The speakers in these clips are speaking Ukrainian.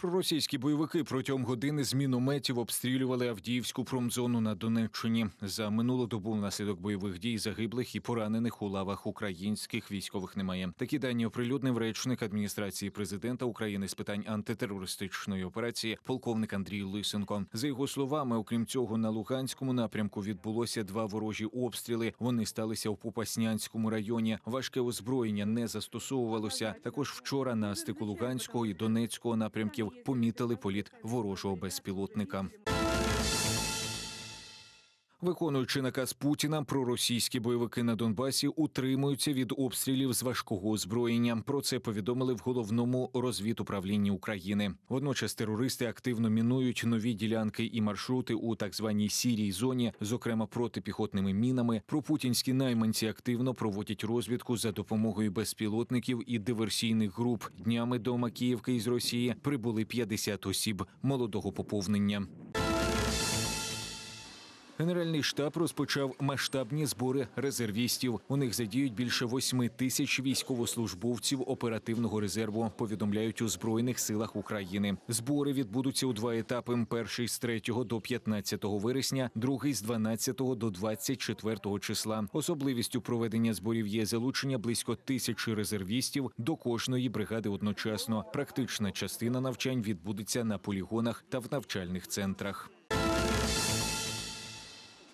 Проросійські бойовики протягом години з мінометів обстрілювали Авдіївську промзону на Донеччині. За минулу добу внаслідок бойових дій загиблих і поранених у лавах українських військових немає. Такі дані оприлюднив речник адміністрації президента України з питань антитерористичної операції, полковник Андрій Лисенко. За його словами, окрім цього, на Луганському напрямку відбулося два ворожі обстріли. Вони сталися в Попаснянському районі. Важке озброєння не застосовувалося. Також вчора на стику Луганського і Донецького напрямків помітили політ ворожого безпілотника. Виконуючи наказ Путіна, проросійські бойовики на Донбасі утримуються від обстрілів з важкого озброєння. Про це повідомили в головному розвідуправлінні України. Водночас терористи активно мінують нові ділянки і маршрути у так званій сірій зоні, зокрема протипіхотними мінами. Пропутінські найманці активно проводять розвідку за допомогою безпілотників і диверсійних груп. Днями до Макіївки із Росії прибули 50 осіб молодого поповнення. Генеральний штаб розпочав масштабні збори резервістів. У них задіють більше восьми тисяч військовослужбовців оперативного резерву. Повідомляють у збройних силах України. Збори відбудуться у два етапи: перший з 3 до 15 вересня, другий з 12 до 24 числа. Особливістю проведення зборів є залучення близько тисячі резервістів до кожної бригади одночасно. Практична частина навчань відбудеться на полігонах та в навчальних центрах.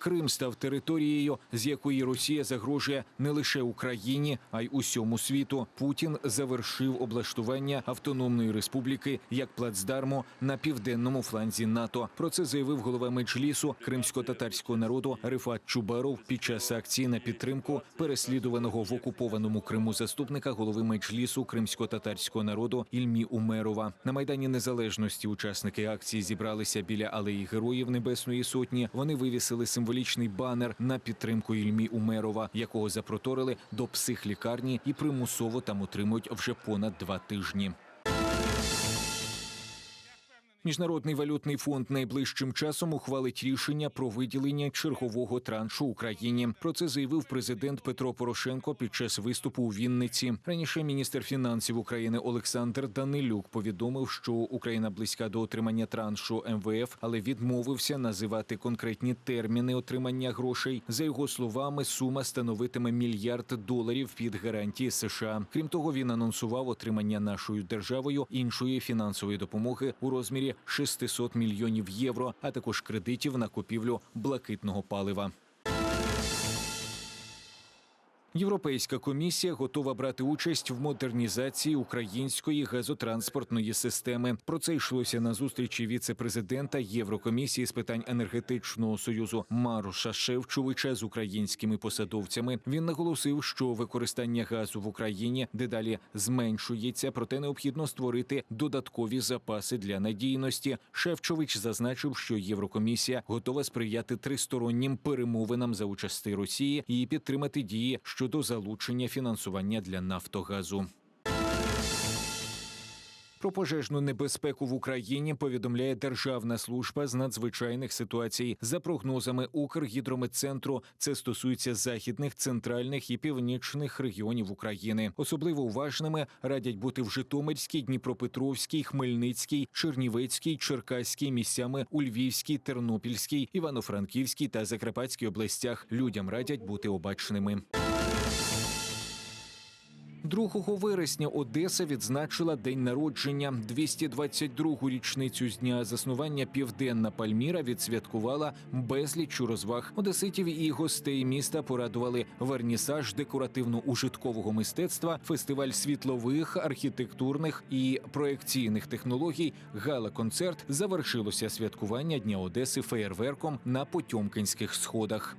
Крим став територією, з якої Росія загрожує не лише Україні, а й усьому світу. Путін завершив облаштування автономної республіки як плацдарму на південному фланзі НАТО. Про це заявив голова меджлісу кримсько-татарського народу Рифат Чубаров під час акції на підтримку переслідуваного в окупованому Криму заступника голови меджлісу кримсько-татарського народу Ільмі Умерова. На майдані незалежності учасники акції зібралися біля алеї Героїв Небесної Сотні. Вони вивісили символічний банер на підтримку Ільмі Умерова, якого запроторили до психлікарні і примусово там утримують вже понад два тижні. Міжнародний валютний фонд найближчим часом ухвалить рішення про виділення чергового траншу Україні. Про це заявив президент Петро Порошенко під час виступу у Вінниці. Раніше міністр фінансів України Олександр Данилюк повідомив, що Україна близька до отримання траншу МВФ, але відмовився називати конкретні терміни отримання грошей. За його словами, сума становитиме мільярд доларів під гарантії США. Крім того, він анонсував отримання нашою державою іншої фінансової допомоги у розмірі 600 мільйонів євро, а також кредитів на купівлю блакитного палива. Європейська комісія готова брати участь в модернізації української газотранспортної системи. Про це йшлося на зустрічі віце-президента Єврокомісії з питань енергетичного союзу Маруша Шевчовича з українськими посадовцями. Він наголосив, що використання газу в Україні дедалі зменшується, проте необхідно створити додаткові запаси для надійності. Шевчович зазначив, що Єврокомісія готова сприяти тристороннім перемовинам за участи Росії і підтримати дії щодо залучення фінансування для Нафтогазу. Про пожежну небезпеку в Україні повідомляє Державна служба з надзвичайних ситуацій. За прогнозами Укргідрометцентру, це стосується західних, центральних і північних регіонів України. Особливо уважними радять бути в Житомирській, Дніпропетровській, Хмельницькій, Чернівецькій, Черкаській місцями у Львівській, Тернопільській, Івано-Франківській та Закарпатській областях. Людям радять бути обачними. 2 вересня Одеса відзначила день народження. 222-гу річницю з дня заснування Південна Пальміра відсвяткувала безліч розваг. Одеситів і гостей міста порадували вернісаж декоративно-ужиткового мистецтва, фестиваль світлових, архітектурних і проекційних технологій. Гала-концерт завершилося святкування Дня Одеси феєрверком на Потьомкінських сходах.